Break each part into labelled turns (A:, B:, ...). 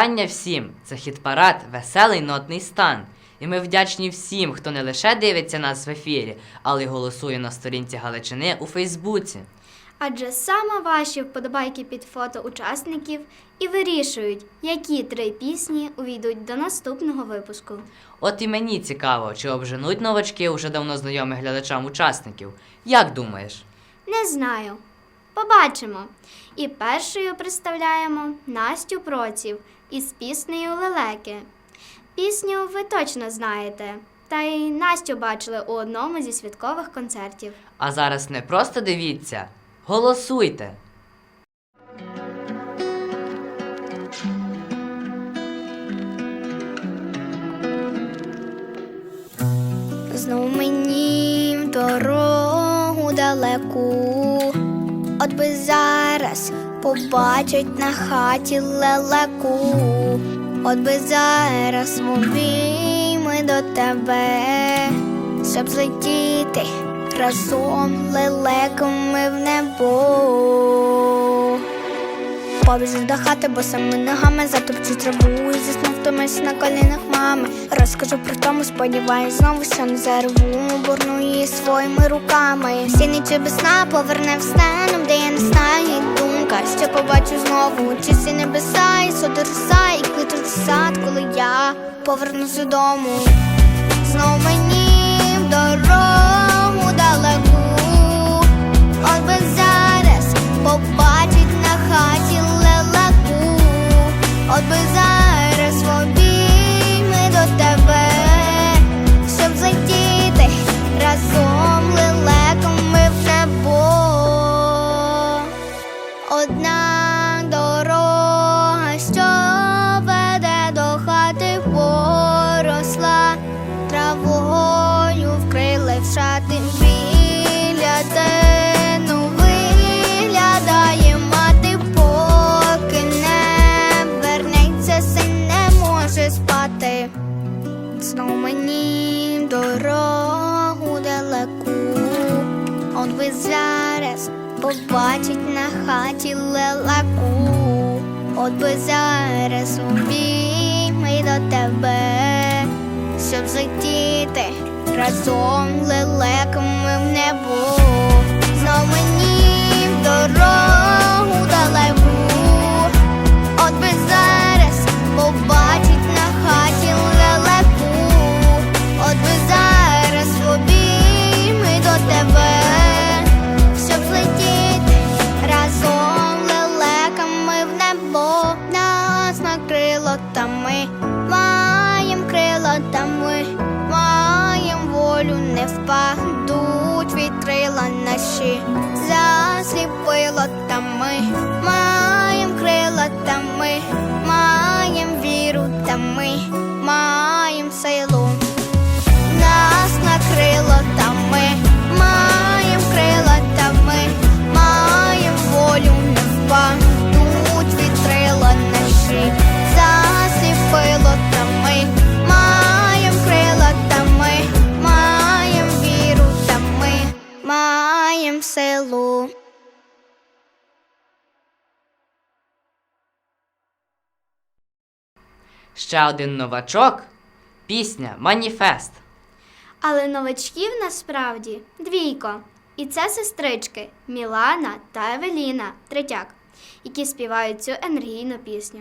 A: Вітання всім! Це хіт-парад, веселий нотний стан. І ми вдячні всім, хто не лише дивиться нас в ефірі, але й голосує на сторінці Галичини у Фейсбуці.
B: Адже саме ваші вподобайки під фото учасників і вирішують, які три пісні увійдуть до наступного випуску.
A: От і мені цікаво, чи обженуть новачки уже давно знайомих глядачам учасників. Як думаєш?
B: Не знаю. Побачимо. І першою представляємо Настю Проців із піснею Лелеки. Пісню ви точно знаєте. Та й Настю бачили у одному зі святкових концертів.
A: А зараз не просто дивіться, голосуйте!
B: Знов мені в дорогу далеку, от би зараз побачить на хаті лелеку, от би зараз обійми до тебе, щоб злетіти разом лелеками в небо. Побіжу до хати, бо саме ногами затопчу траву і заснув втомився на колінах мами. Розкажу про тому, сподіваюсь, знову, що не зарву, бурну її своїми руками. Всі нічі без сна поверне в станом, де я не знаю і думка, ще побачу знову. Чисті небеса, і соди роса, і квітучий сад, коли я повернусь додому. Знов мені в дорогу далеку, от би зараз побачить на хаті лелеку, от би зараз побачить на хаті лелеку, от би зараз обійми до тебе, щоб злетіти разом лелеками в небо. Знов мені в дорогу далеку,
A: Ще один новачок пісня Маніфест.
B: Але новачків насправді двійко. І це сестрички Мілана та Евеліна Третяк, які співають цю енергійну пісню.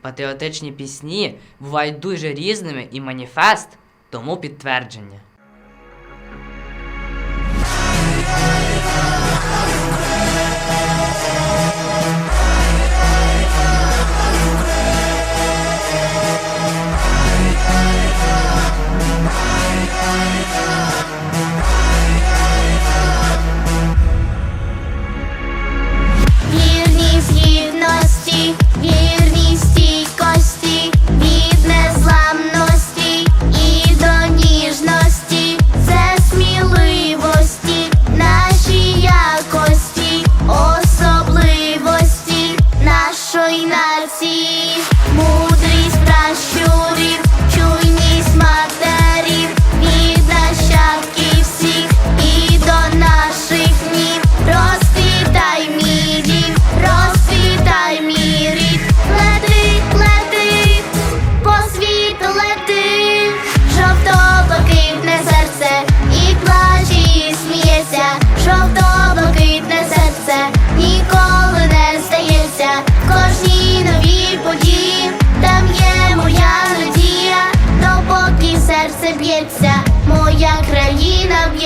A: Патріотичні пісні бувають дуже різними і маніфест тому підтвердження.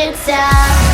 B: inside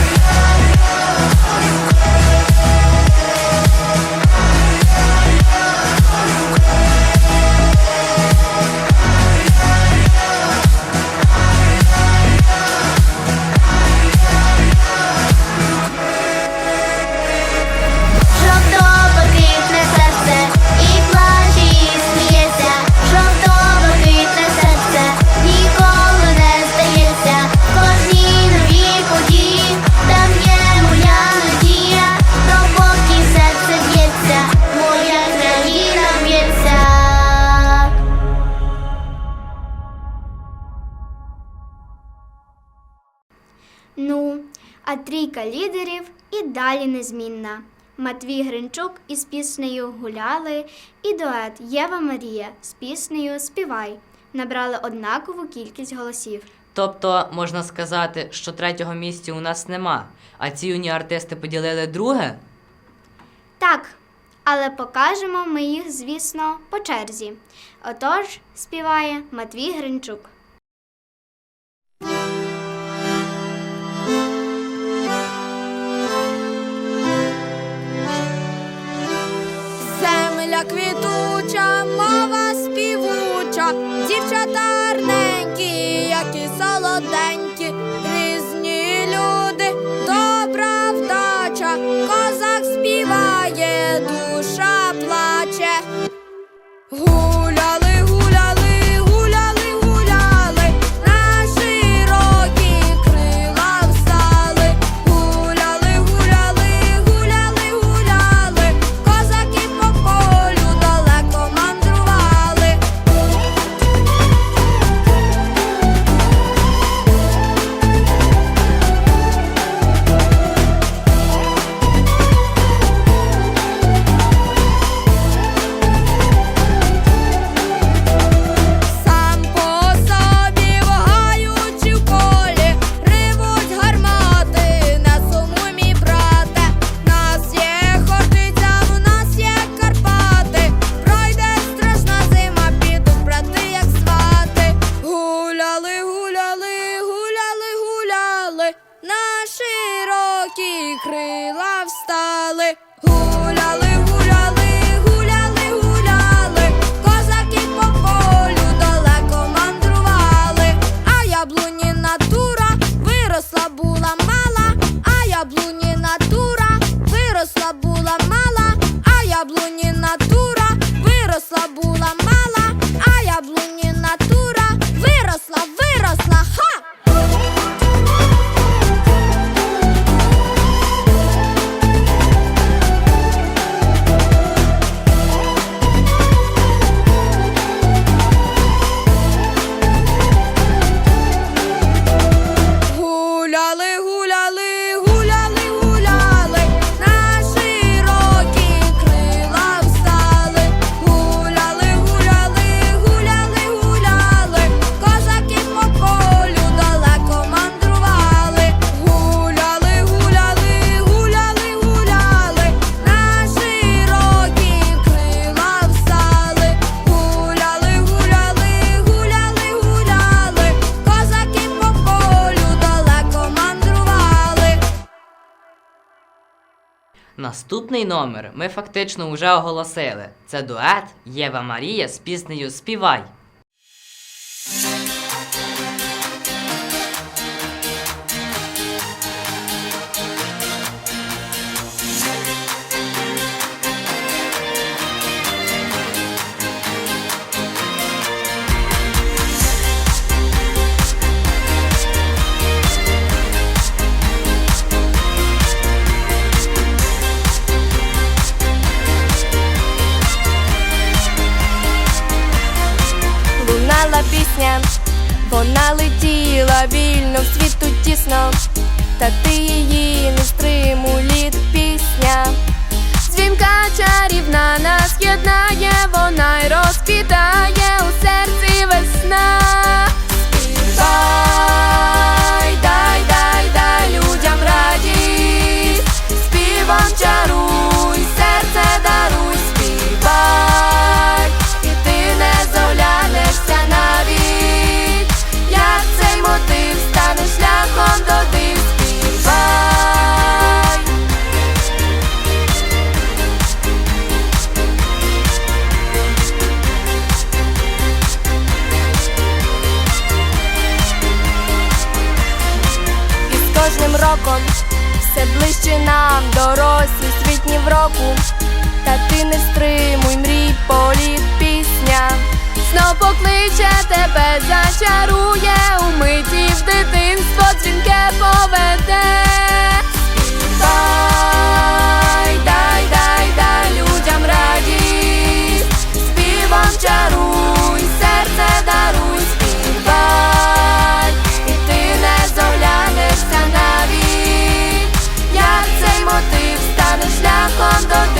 B: трійка лідерів і далі незмінна. Матвій Гринчук із піснею Гуляли і дует Єва Марія з піснею Співай набрали однакову кількість голосів.
A: Тобто можна сказати, що третього місця у нас нема, а ці юні артисти поділили друге?
B: Так, але покажемо ми їх, звісно, по черзі. Отож, співає Матвій Гринчук.
C: Квітуча, мова співуча, дівчата крила
A: Наступний номер ми фактично вже оголосили. Це дует Єва Марія з піснею Співай.
C: Лунала пісня, вона летіла вільно в світу тісно, та ти її не стримуліт пісня. Дзвінка чарівна нас єднає, вона й розквітає у серці весна. Дай, дай, дай людям радість, співом чаруй, покличе тебе, зачарує у миті в дитинство дзвінке поведе. Дай, дай, дай, людям радість, співом чаруй, серце даруй, співай, і ти не зоглянешся навіть, як цей мотив стане шляхом до.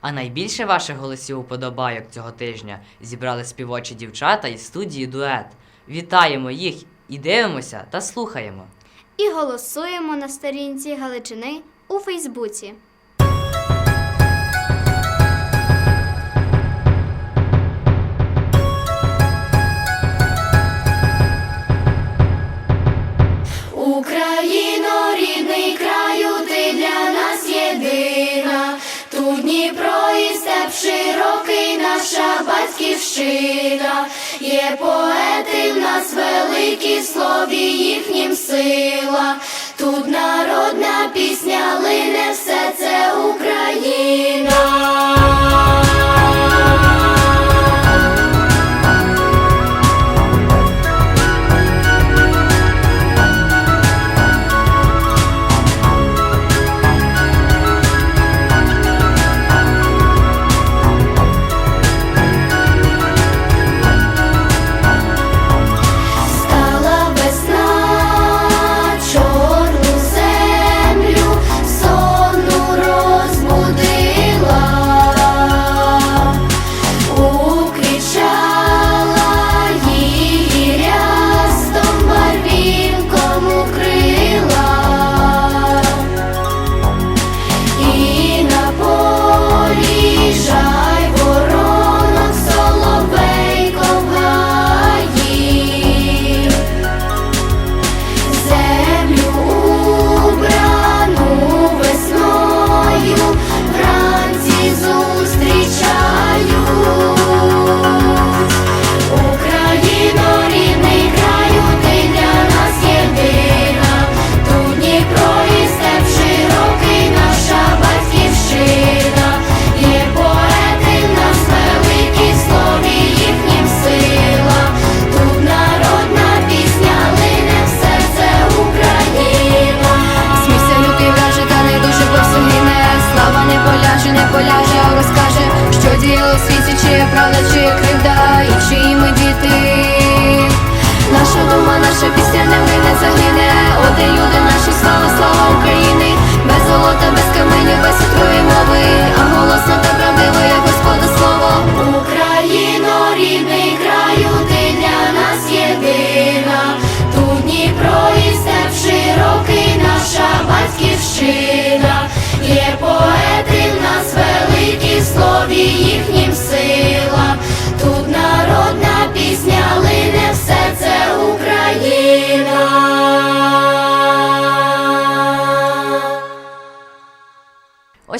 A: А найбільше ваших голосів уподобайок цього тижня зібрали співочі дівчата із студії дует. Вітаємо їх і дивимося та слухаємо.
B: І голосуємо на сторінці Галичини у Фейсбуці.
D: Є поети в нас великі слові, їхнім сила. Тут народна пісня лине все це Україна.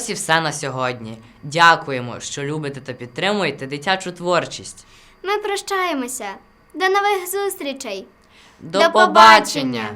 A: ось і все на сьогодні. Дякуємо, що любите та підтримуєте дитячу творчість.
B: Ми прощаємося. До нових зустрічей.
A: До,
B: До побачення!